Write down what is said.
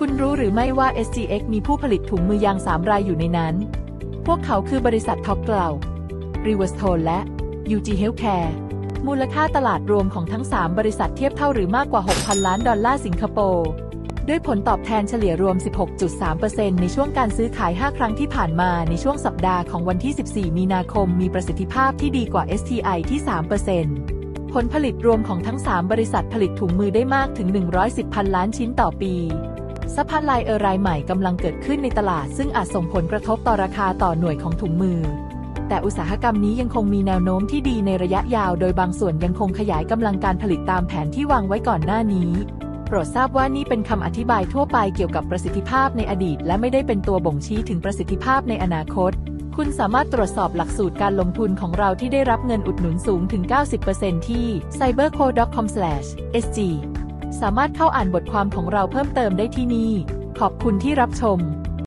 คุณรู้หรือไม่ว่า SGX มีผู้ผลิตถุงมือยาง3รายอยู่ในนั้น พวกเขาคือบริษัทท็อปเกลา r i v e r s t o n e และ UG Healthcare มูลค่าตลาดรวมของทั้ง 3 บริษัทเทียบเท่าหรือมากกว่า 6,000 ล้านดอลลาร์สิงคโปร์ ด้วยผลตอบแทนเฉลี่ยรวม 16.3%ในช่วงการซื้อขาย 5 ครั้งที่ผ่านมาในช่วงสัปดาห์ของวันที่ 14 มีนาคม มีประสิทธิภาพที่ดีกว่า STI ที่ 3%ผลผลิตรวมของทั้ง 3 บริษัทผลิตถุงมือได้มากถึง 110พันล้านชิ้นต่อปี ซัพพลายเออร์รายใหม่กำลังเกิดขึ้นในตลาด ซึ่งอาจส่งผลกระทบต่อราคาต่อหน่วยของถุงมือ แต่อุตสาหกรรมนี้ยังคงมีแนวโน้มที่ดีในระยะยาว โดยบางส่วนยังคงขยายกำลังการผลิตตามแผนที่วางไว้ก่อนหน้านี้ โปรดทราบว่านี่เป็นคำอธิบายทั่วไปเกี่ยวกับประสิทธิภาพในอดีต และไม่ได้เป็นตัวบ่งชี้ถึงประสิทธิภาพในอนาคตคุณสามารถตรวจสอบหลักสูตรการลงทุนของเราที่ได้รับเงินอุดหนุนสูงถึง 90%ที่ cyberco.com/sg ามารถเข้าอ่านบทความของเราเพิ่มเติมได้ที่นี่ ขอบคุณที่รับชม